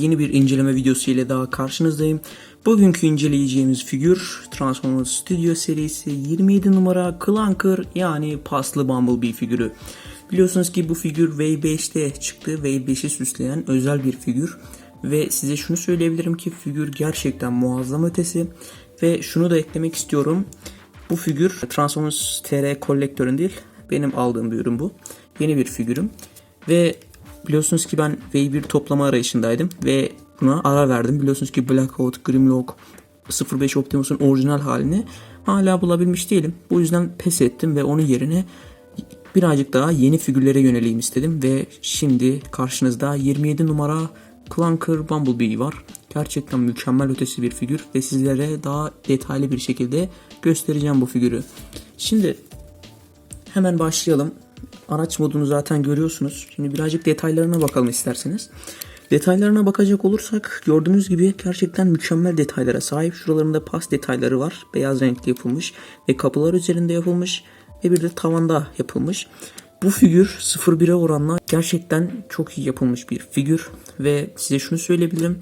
yeni bir inceleme videosu ile daha karşınızdayım. Bugünkü inceleyeceğimiz figür Transformers Studio serisi 27 numara Clunker yani paslı Bumblebee figürü. Biliyorsunuz ki bu figür Wave 5'te çıktı. Wave 5'i süsleyen özel bir figür. Ve size şunu söyleyebilirim ki figür gerçekten muazzam ötesi. Ve şunu da eklemek istiyorum. Bu figür Transformers TR kolektörün değil benim aldığım bir ürün bu. Yeni bir figürüm. Ve biliyorsunuz ki ben Wave 1 toplama arayışındaydım ve buna ara verdim. Biliyorsunuz ki Blackout, Grimlock, 05 Optimus'un orijinal halini hala bulabilmiş değilim. Bu yüzden pes ettim ve onun yerine birazcık daha yeni figürlere yöneleyim istedim ve şimdi karşınızda 27 numara Clunker Bumblebee var. Gerçekten mükemmel ötesi bir figür ve sizlere daha detaylı bir şekilde göstereceğim bu figürü. Şimdi hemen başlayalım. Araç modunu zaten görüyorsunuz. Şimdi birazcık detaylarına bakalım isterseniz. Detaylarına bakacak olursak gördüğünüz gibi gerçekten mükemmel detaylara sahip. Şuralarında pas detayları var. Beyaz renkli yapılmış ve kapılar üzerinde yapılmış ve bir de tavanda yapılmış. Bu figür 0-1'e oranla gerçekten çok iyi yapılmış bir figür ve size şunu söyleyebilirim.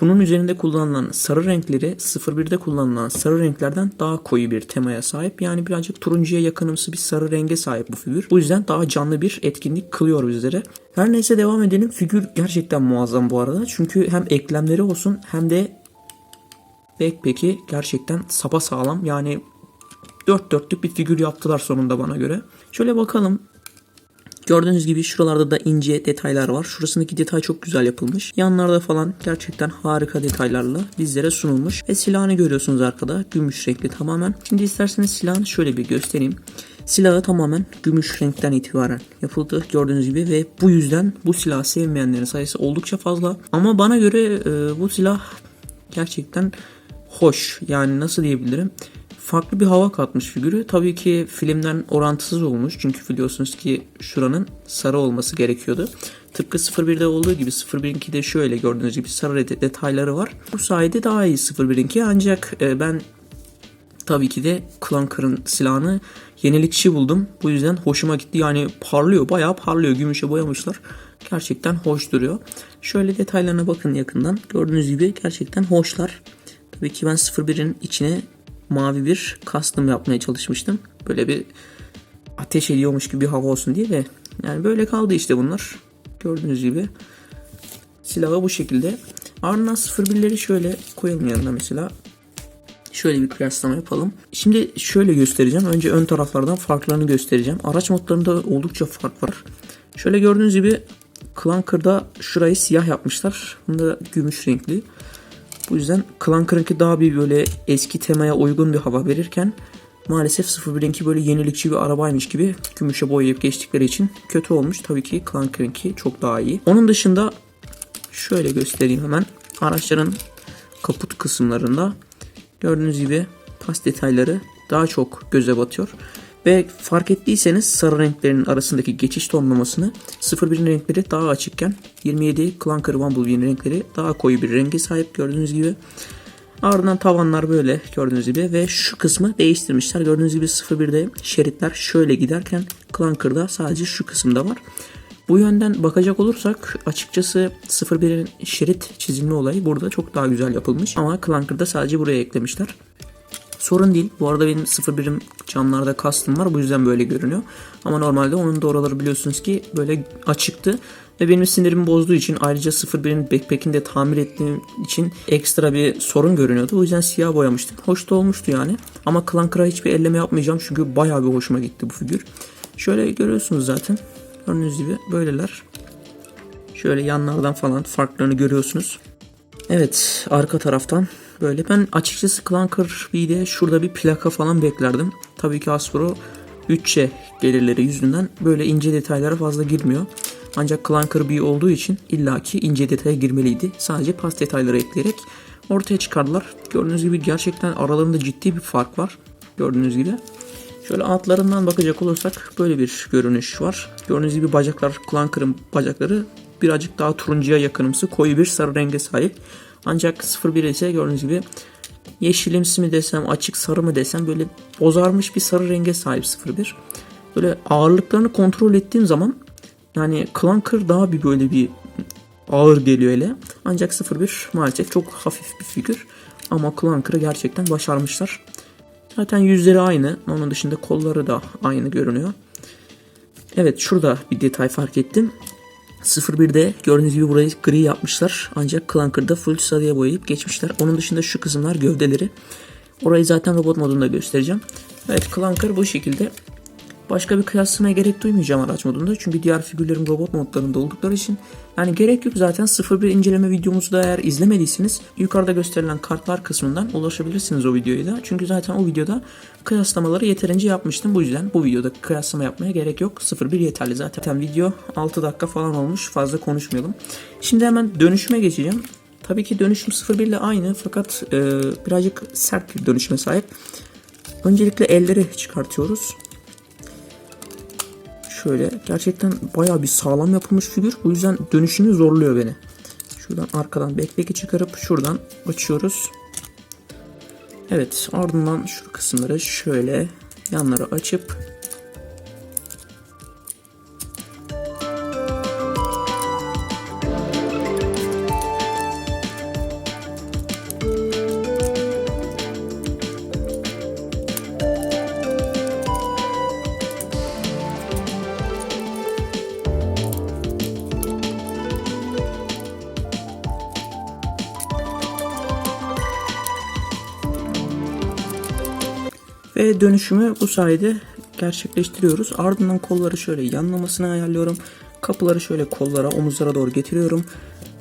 Bunun üzerinde kullanılan sarı renkleri 01'de kullanılan sarı renklerden daha koyu bir temaya sahip. Yani birazcık turuncuya yakınımsı bir sarı renge sahip bu figür. Bu yüzden daha canlı bir etkinlik kılıyor bizlere. Her neyse devam edelim. Figür gerçekten muazzam bu arada. Çünkü hem eklemleri olsun hem de backpack'i gerçekten sapa sağlam. Yani dört dörtlük bir figür yaptılar sonunda bana göre. Şöyle bakalım. Gördüğünüz gibi şuralarda da ince detaylar var. Şurasındaki detay çok güzel yapılmış. Yanlarda falan gerçekten harika detaylarla bizlere sunulmuş. Ve silahını görüyorsunuz arkada. Gümüş renkli tamamen. Şimdi isterseniz silahını şöyle bir göstereyim. Silahı tamamen gümüş renkten itibaren yapıldı gördüğünüz gibi ve bu yüzden bu silahı sevmeyenlerin sayısı oldukça fazla. Ama bana göre e, bu silah gerçekten hoş. Yani nasıl diyebilirim? Farklı bir hava katmış figürü. Tabii ki filmden orantısız olmuş. Çünkü biliyorsunuz ki şuranın sarı olması gerekiyordu. Tıpkı 01'de olduğu gibi 01'inki şöyle gördüğünüz gibi sarı detayları var. Bu sayede daha iyi 01'inki ancak e, ben tabii ki de Clunker'ın silahını yenilikçi buldum. Bu yüzden hoşuma gitti. Yani parlıyor bayağı parlıyor. Gümüşe boyamışlar. Gerçekten hoş duruyor. Şöyle detaylarına bakın yakından. Gördüğünüz gibi gerçekten hoşlar. Tabii ki ben 01'in içine mavi bir custom yapmaya çalışmıştım. Böyle bir ateş ediyormuş gibi bir hava olsun diye de yani böyle kaldı işte bunlar. Gördüğünüz gibi silahı bu şekilde. Ardından 01'leri şöyle koyalım yanına mesela. Şöyle bir kıyaslama yapalım. Şimdi şöyle göstereceğim. Önce ön taraflardan farklarını göstereceğim. Araç modlarında oldukça fark var. Şöyle gördüğünüz gibi Clunker'da şurayı siyah yapmışlar. Bunda gümüş renkli. Bu yüzden Clunker'ınki daha bir böyle eski temaya uygun bir hava verirken maalesef 01'inki böyle yenilikçi bir arabaymış gibi gümüşe boyayıp geçtikleri için kötü olmuş. Tabii ki Clunker'ınki çok daha iyi. Onun dışında şöyle göstereyim hemen. Araçların kaput kısımlarında gördüğünüz gibi pas detayları daha çok göze batıyor. Ve fark ettiyseniz sarı renklerin arasındaki geçiş tonlamasını 01'in renkleri daha açıkken 27 Clunker Bumblebee'nin renkleri daha koyu bir renge sahip gördüğünüz gibi. Ardından tavanlar böyle gördüğünüz gibi ve şu kısmı değiştirmişler. Gördüğünüz gibi 01'de şeritler şöyle giderken Clunker'da sadece şu kısımda var. Bu yönden bakacak olursak açıkçası 01'in şerit çizimli olayı burada çok daha güzel yapılmış. Ama Clunker'da sadece buraya eklemişler. Sorun değil. Bu arada benim 01'im camlarda kastım var. Bu yüzden böyle görünüyor. Ama normalde onun da oraları biliyorsunuz ki böyle açıktı. Ve benim sinirimi bozduğu için ayrıca 01'in backpack'ini de tamir ettiğim için ekstra bir sorun görünüyordu. O yüzden siyah boyamıştım. Hoş da olmuştu yani. Ama Clunker'a hiçbir elleme yapmayacağım. Çünkü bayağı bir hoşuma gitti bu figür. Şöyle görüyorsunuz zaten. Gördüğünüz gibi böyleler. Şöyle yanlardan falan farklarını görüyorsunuz. Evet arka taraftan böyle. Ben açıkçası Clunker B'de şurada bir plaka falan beklerdim. Tabii ki Hasbro bütçe gelirleri yüzünden böyle ince detaylara fazla girmiyor. Ancak Clunker B olduğu için illaki ince detaya girmeliydi. Sadece pas detayları ekleyerek ortaya çıkardılar. Gördüğünüz gibi gerçekten aralarında ciddi bir fark var. Gördüğünüz gibi. Şöyle altlarından bakacak olursak böyle bir görünüş var. Gördüğünüz gibi bacaklar, Clunker'ın bacakları birazcık daha turuncuya yakınımsı koyu bir sarı renge sahip. Ancak 01 ise gördüğünüz gibi yeşilimsi mi desem açık sarı mı desem böyle bozarmış bir sarı renge sahip 01. Böyle ağırlıklarını kontrol ettiğim zaman yani Clunker daha bir böyle bir ağır geliyor hele. Ancak 01 maalesef çok hafif bir figür. Ama Clunker'ı gerçekten başarmışlar. Zaten yüzleri aynı. Onun dışında kolları da aynı görünüyor. Evet şurada bir detay fark ettim. 01'de gördüğünüz gibi burayı gri yapmışlar. Ancak Clunker'da full sarıya boyayıp geçmişler. Onun dışında şu kısımlar gövdeleri. Orayı zaten robot modunda göstereceğim. Evet Clunker bu şekilde. Başka bir kıyaslamaya gerek duymayacağım araç modunda. Çünkü diğer figürlerim robot modlarında oldukları için. Yani gerek yok zaten 01 inceleme videomuzu da eğer izlemediyseniz yukarıda gösterilen kartlar kısmından ulaşabilirsiniz o videoya da. Çünkü zaten o videoda kıyaslamaları yeterince yapmıştım. Bu yüzden bu videoda kıyaslama yapmaya gerek yok. 01 yeterli zaten. Zaten video 6 dakika falan olmuş. Fazla konuşmayalım. Şimdi hemen dönüşüme geçeceğim. Tabii ki dönüşüm 01 ile aynı fakat e, birazcık sert bir dönüşüme sahip. Öncelikle elleri çıkartıyoruz. Şöyle gerçekten bayağı bir sağlam yapılmış figür. Bu yüzden dönüşümü zorluyor beni. Şuradan arkadan backpack'i çıkarıp şuradan açıyoruz. Evet ardından şu kısımları şöyle yanlara açıp Ve dönüşümü bu sayede gerçekleştiriyoruz. Ardından kolları şöyle yanlamasını ayarlıyorum. Kapıları şöyle kollara, omuzlara doğru getiriyorum.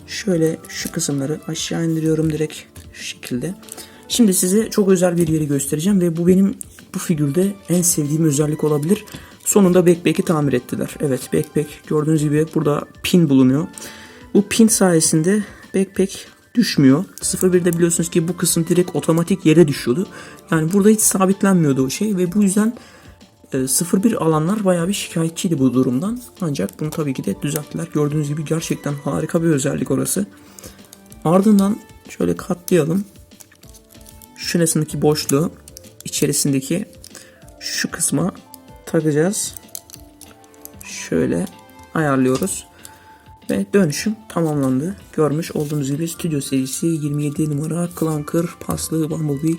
Şöyle şu kısımları aşağı indiriyorum direkt şu şekilde. Şimdi size çok özel bir yeri göstereceğim ve bu benim bu figürde en sevdiğim özellik olabilir. Sonunda backpack'i tamir ettiler. Evet backpack gördüğünüz gibi burada pin bulunuyor. Bu pin sayesinde backpack düşmüyor. 01'de biliyorsunuz ki bu kısım direkt otomatik yere düşüyordu. Yani burada hiç sabitlenmiyordu o şey ve bu yüzden e, 01 alanlar bayağı bir şikayetçiydi bu durumdan. Ancak bunu tabii ki de düzelttiler. Gördüğünüz gibi gerçekten harika bir özellik orası. Ardından şöyle katlayalım. Şurasındaki boşluğu içerisindeki şu kısma takacağız. Şöyle ayarlıyoruz. Ve dönüşüm tamamlandı. Görmüş olduğunuz gibi stüdyo serisi 27 numara Clunker paslı Bumblebee.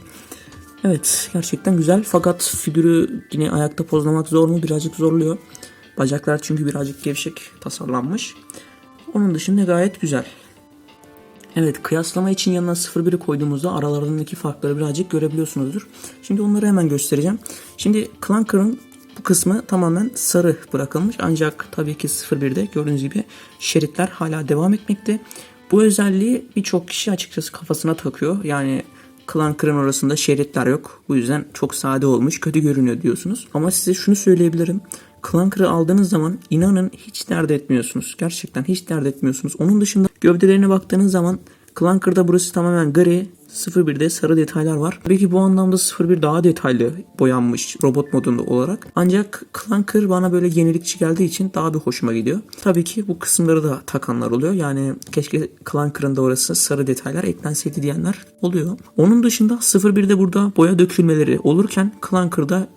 Evet gerçekten güzel fakat figürü yine ayakta pozlamak zor mu? Birazcık zorluyor. Bacaklar çünkü birazcık gevşek tasarlanmış. Onun dışında gayet güzel. Evet kıyaslama için yanına 0.1'i koyduğumuzda aralarındaki farkları birazcık görebiliyorsunuzdur. Şimdi onları hemen göstereceğim. Şimdi Clunker'ın bu kısmı tamamen sarı bırakılmış ancak tabii ki 01'de gördüğünüz gibi şeritler hala devam etmekte. Bu özelliği birçok kişi açıkçası kafasına takıyor. Yani Clunker'ın arasında şeritler yok. Bu yüzden çok sade olmuş, kötü görünüyor diyorsunuz. Ama size şunu söyleyebilirim. Clunker'ı aldığınız zaman inanın hiç dert etmiyorsunuz. Gerçekten hiç dert etmiyorsunuz. Onun dışında gövdelerine baktığınız zaman Clunker'da burası tamamen gri, 01'de sarı detaylar var. Tabii ki bu anlamda 01 daha detaylı boyanmış robot modunda olarak. Ancak Clunker bana böyle yenilikçi geldiği için daha bir hoşuma gidiyor. Tabii ki bu kısımları da takanlar oluyor. Yani keşke Clunker'ın da orası sarı detaylar eklenseydi diyenler oluyor. Onun dışında 01'de burada boya dökülmeleri olurken Clunker'da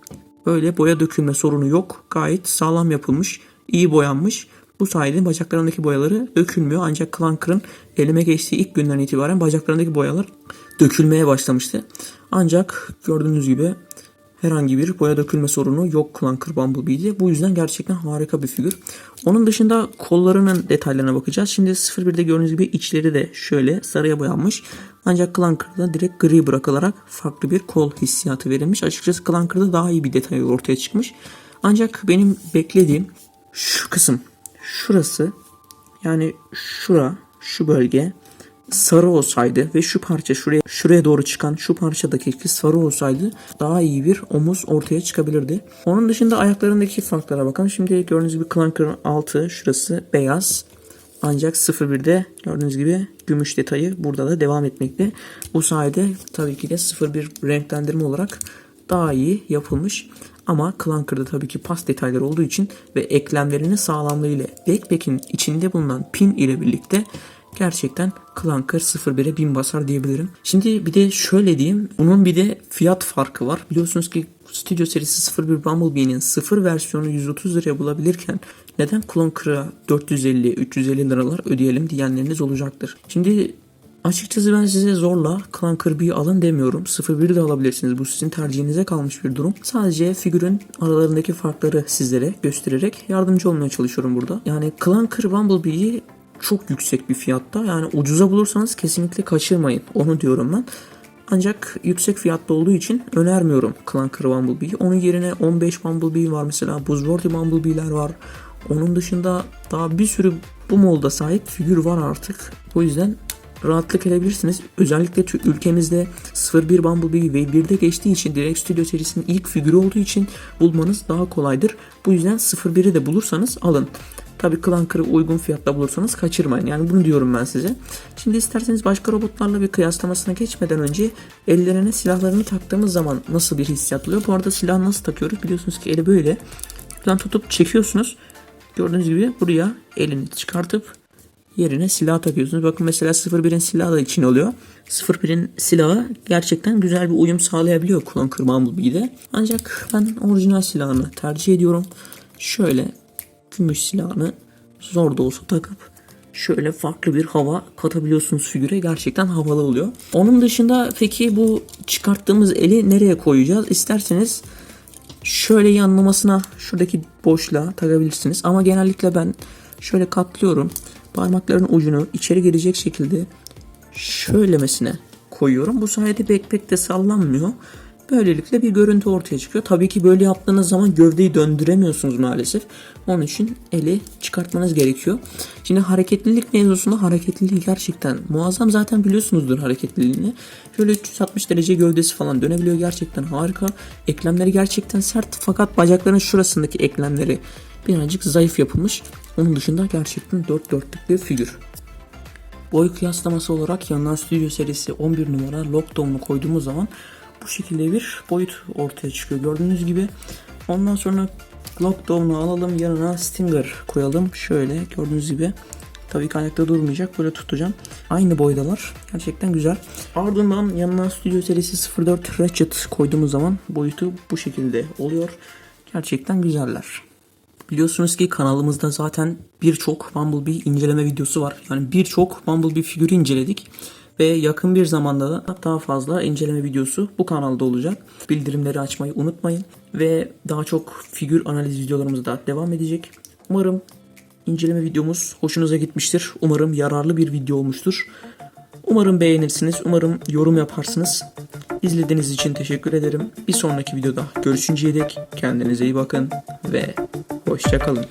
böyle boya dökülme sorunu yok. Gayet sağlam yapılmış, iyi boyanmış. Bu sayede bacaklarındaki boyaları dökülmüyor. Ancak Clunker'ın elime geçtiği ilk günden itibaren bacaklarındaki boyalar dökülmeye başlamıştı. Ancak gördüğünüz gibi herhangi bir boya dökülme sorunu yok Clunker Bumblebee'de. Bu yüzden gerçekten harika bir figür. Onun dışında kollarının detaylarına bakacağız. Şimdi 01'de gördüğünüz gibi içleri de şöyle sarıya boyanmış. Ancak Clunker'da direkt gri bırakılarak farklı bir kol hissiyatı verilmiş. Açıkçası Clunker'da daha iyi bir detay ortaya çıkmış. Ancak benim beklediğim şu kısım şurası yani şura şu bölge sarı olsaydı ve şu parça şuraya şuraya doğru çıkan şu parçadaki sarı olsaydı daha iyi bir omuz ortaya çıkabilirdi. Onun dışında ayaklarındaki farklara bakalım. Şimdi gördüğünüz gibi Clunker'ın altı şurası beyaz. Ancak 01'de gördüğünüz gibi gümüş detayı burada da devam etmekte. Bu sayede tabii ki de 01 renklendirme olarak daha iyi yapılmış. Ama Clunker'da tabii ki pas detayları olduğu için ve eklemlerinin sağlamlığı ile backpack'in içinde bulunan pin ile birlikte gerçekten Clanker 01'e 1000 basar diyebilirim. Şimdi bir de şöyle diyeyim. Bunun bir de fiyat farkı var. Biliyorsunuz ki Studio serisi 01 Bumblebee'nin 0 versiyonu 130 liraya bulabilirken neden Clanker'a 450-350 liralar ödeyelim diyenleriniz olacaktır. Şimdi Açıkçası ben size zorla Clanker B'yi alın demiyorum. 01'i de alabilirsiniz. Bu sizin tercihinize kalmış bir durum. Sadece figürün aralarındaki farkları sizlere göstererek yardımcı olmaya çalışıyorum burada. Yani Clanker Bumblebee'yi çok yüksek bir fiyatta. Yani ucuza bulursanız kesinlikle kaçırmayın. Onu diyorum ben. Ancak yüksek fiyatlı olduğu için önermiyorum Clanker Bumblebee'yi. Onun yerine 15 Bumblebee var mesela. Buzzworthy Bumblebee'ler var. Onun dışında daha bir sürü bu molda sahip figür var artık. O yüzden rahatlık edebilirsiniz. Özellikle ülkemizde 01 Bumblebee ve 1'de geçtiği için Direct Studio serisinin ilk figürü olduğu için bulmanız daha kolaydır. Bu yüzden 01'i de bulursanız alın. Tabii Clanker'ı uygun fiyatta bulursanız kaçırmayın. Yani bunu diyorum ben size. Şimdi isterseniz başka robotlarla bir kıyaslamasına geçmeden önce ellerine silahlarını taktığımız zaman nasıl bir hissiyat oluyor? Bu arada silahı nasıl takıyoruz? Biliyorsunuz ki eli böyle. Buradan tutup çekiyorsunuz. Gördüğünüz gibi buraya elini çıkartıp yerine silah takıyorsunuz. Bakın mesela 01'in silahı da için oluyor. 01'in silahı gerçekten güzel bir uyum sağlayabiliyor Clanker Bumblebee'de. Ancak ben orijinal silahını tercih ediyorum. Şöyle gümüş silahını zor da olsa takıp şöyle farklı bir hava katabiliyorsunuz figüre. Gerçekten havalı oluyor. Onun dışında peki bu çıkarttığımız eli nereye koyacağız? İsterseniz şöyle yanlamasına şuradaki boşluğa takabilirsiniz. Ama genellikle ben şöyle katlıyorum. Parmakların ucunu içeri girecek şekilde şöylemesine koyuyorum. Bu sayede backpack de sallanmıyor. Böylelikle bir görüntü ortaya çıkıyor. Tabii ki böyle yaptığınız zaman gövdeyi döndüremiyorsunuz maalesef. Onun için eli çıkartmanız gerekiyor. Şimdi hareketlilik mevzusunda hareketliliği gerçekten muazzam. Zaten biliyorsunuzdur hareketliliğini. Şöyle 360 derece gövdesi falan dönebiliyor. Gerçekten harika. Eklemleri gerçekten sert fakat bacakların şurasındaki eklemleri birazcık zayıf yapılmış. Onun dışında gerçekten dört dörtlük bir figür. Boy kıyaslaması olarak yandan Studio serisi 11 numara Lockdown'u koyduğumuz zaman bu şekilde bir boyut ortaya çıkıyor. Gördüğünüz gibi ondan sonra Lockdown'u alalım yanına Stinger koyalım. Şöyle gördüğünüz gibi Tabii ki ayakta durmayacak. Böyle tutacağım. Aynı boydalar. Gerçekten güzel. Ardından yanına Studio serisi 04 Ratchet koyduğumuz zaman boyutu bu şekilde oluyor. Gerçekten güzeller. Biliyorsunuz ki kanalımızda zaten birçok Bumblebee inceleme videosu var. Yani birçok Bumblebee figürü inceledik. Ve yakın bir zamanda da daha fazla inceleme videosu bu kanalda olacak. Bildirimleri açmayı unutmayın. Ve daha çok figür analiz videolarımız da devam edecek. Umarım inceleme videomuz hoşunuza gitmiştir. Umarım yararlı bir video olmuştur. Umarım beğenirsiniz. Umarım yorum yaparsınız. İzlediğiniz için teşekkür ederim. Bir sonraki videoda görüşünceye dek kendinize iyi bakın ve hoşçakalın.